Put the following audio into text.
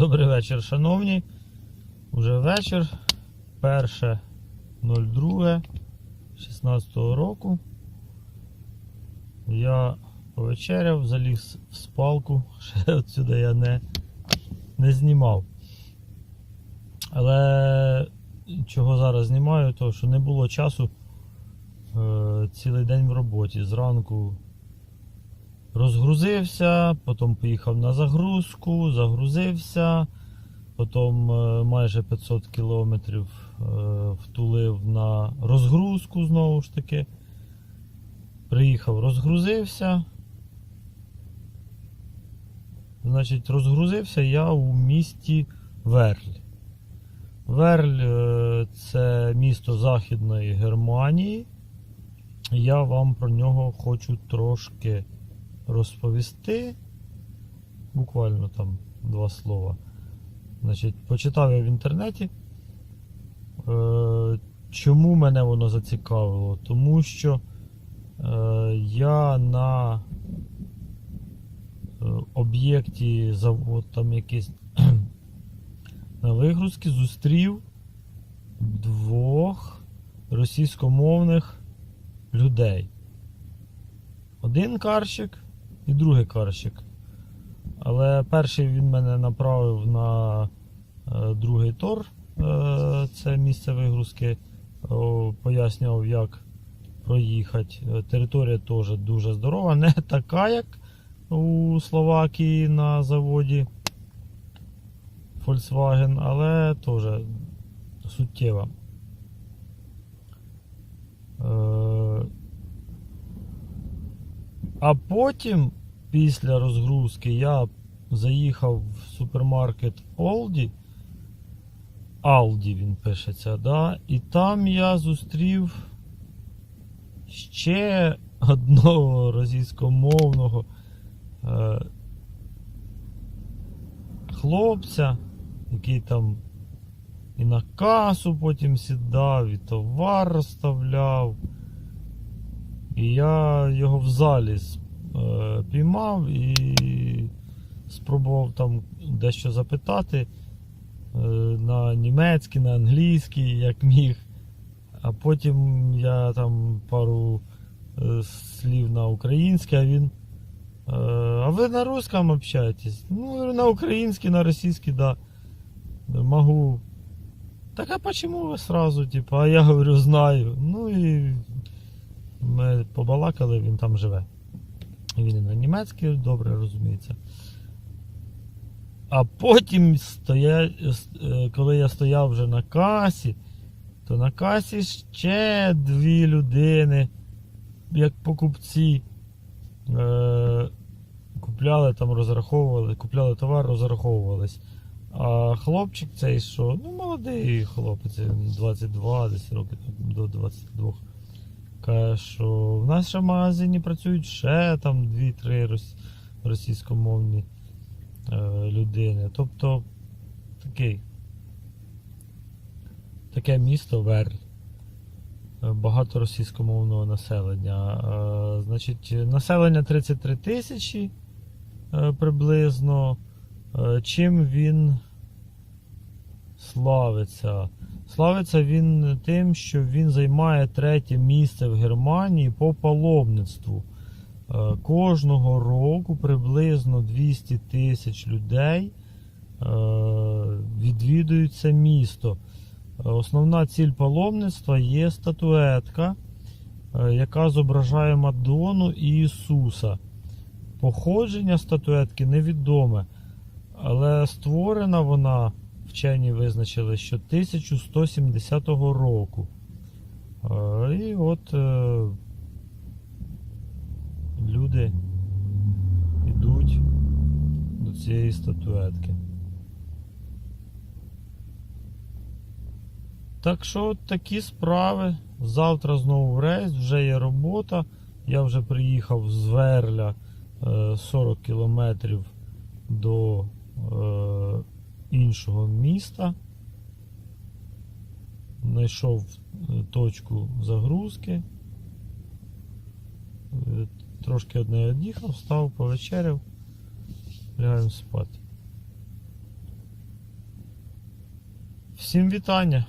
Добрий вечір, шановні. Уже вечір. 1.02.16 року. Я повечеряв, заліз в спалку, ще отсюди я не, не знімав. Але чого зараз знімаю, то що не було часу е, цілий день в роботі. Зранку розгрузився, потім поїхав на загрузку, загрузився, потім е, майже 500 кілометрів е, втулив на розгрузку знову ж таки. Приїхав, розгрузився. Значить, розгрузився я у місті Верль. Верль е, це місто Західної Германії. Я вам про нього хочу трошки розповісти. Буквально там два слова. Значить, почитав я в інтернеті. Е, Чому мене воно зацікавило? Тому що е, я на е, об'єкті завод там якийсь на вигрузці зустрів двох російськомовних людей. Один карщик і другий карщик. Але перший він мене направив на е, другий тор, е, це місце вигрузки, пояснював, як проїхати. Е, Територія теж дуже здорова, не така, як у Словакії на заводі Volkswagen, але теж суттєва. А потім, після розгрузки, я заїхав в супермаркет Aldi. Aldi він пишеться, да? і там я зустрів ще одного російськомовного е, хлопця, який там і на касу потім сідав, і товар розставляв. І я його в залі е, піймав і спробував там дещо запитати е, на німецький, на англійський, як міг. А потім я там пару е, слів на українське, а він. А ви на русском общаетесь? Ну, на український, на російський, да. Могу. Так а почему ви сразу, типа, а я говорю, знаю. Ну і ми побалакали, він там живе. Він і на німецький добре розуміється. А потім, стоя... е, коли я стояв вже на касі, то на касі ще дві людини, як покупці, е... купляли там, розраховували, купляли товар, розраховувались. А хлопчик цей що? Ну, молодий хлопець, він 22, десь років до 22. Каже, що в в магазині працюють ще там 2-3 російськомовні е, людини. Тобто такий, таке місто Верль. Багато російськомовного населення. Е, Значить, населення 33 тисячі е, приблизно. Чим він славиться? Славиться він тим, що він займає третє місце в Германії по паломництву. Е, Кожного року приблизно 200 тисяч людей е, відвідують це місто. Е, Основна ціль паломництва є статуетка, яка зображає Мадонну і Ісуса. Походження статуетки невідоме, але створена вона вчені визначили, що 1170 року. Е, І от е, люди йдуть до цієї статуетки. Так що от такі справи. Завтра знову в рейс, вже є робота. Я вже приїхав з Верля е, 40 кілометрів до е, іншого міста, знайшов е, точку загрузки, е, трошки одне від'їхав, став, повечеряв, лягаємо спати. Всім вітання!